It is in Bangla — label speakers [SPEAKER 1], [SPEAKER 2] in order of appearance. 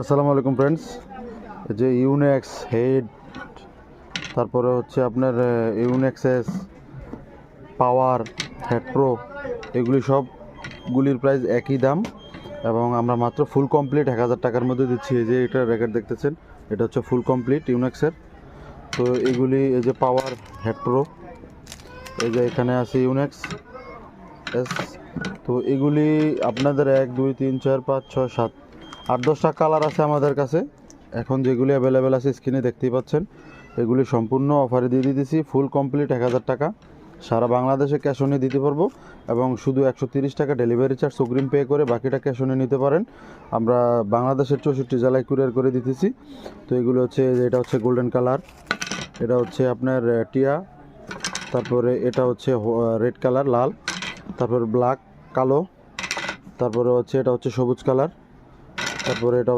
[SPEAKER 1] আসসালামু আলাইকুম ফ্রেন্ডস যে ইউনেক্স হেড তারপরে হচ্ছে আপনার ইউনেক্সেস পাওয়ার হেড প্রো এগুলি সবগুলির প্রাইস একই দাম এবং আমরা মাত্র ফুল কমপ্লিট এক হাজার টাকার মধ্যে দিচ্ছি। এই যে এটা রেকর্ড দেখতেছেন, এটা হচ্ছে ফুল কমপ্লিট ইউনেক্সের তো এগুলি, এই যে পাওয়ার হেড প্রো এই যে এখানে আছে ইউনেক্স এস তো এগুলি আপনাদের এক, দুই, তিন, চার, পাঁচ, ছয়, সাত আট দশটা কালার আছে আমাদের কাছে। এখন যেগুলি অ্যাভেলেবেল আছে স্ক্রিনে দেখতেই পাচ্ছেন। এগুলি সম্পূর্ণ অফারে দিয়ে দিতেছি ফুল কমপ্লিট এক হাজার টাকা। সারা বাংলাদেশে ক্যাশ অনে দিতে পারব এবং শুধু একশো টাকা ডেলিভারি চার্জ অগ্রিম পে করে বাকিটা ক্যাশ অনে নিতে পারেন। আমরা বাংলাদেশের চৌষট্টি জেলায় কুরিয়ার করে দিতেছি। তো এগুলো হচ্ছে, এটা হচ্ছে গোল্ডেন কালার এটা হচ্ছে আপনার টিয়া, তারপরে এটা হচ্ছে রেড কালার লাল, তারপর ব্ল্যাক কালো, তারপরে হচ্ছে, এটা হচ্ছে সবুজ কালার তারপরে এটা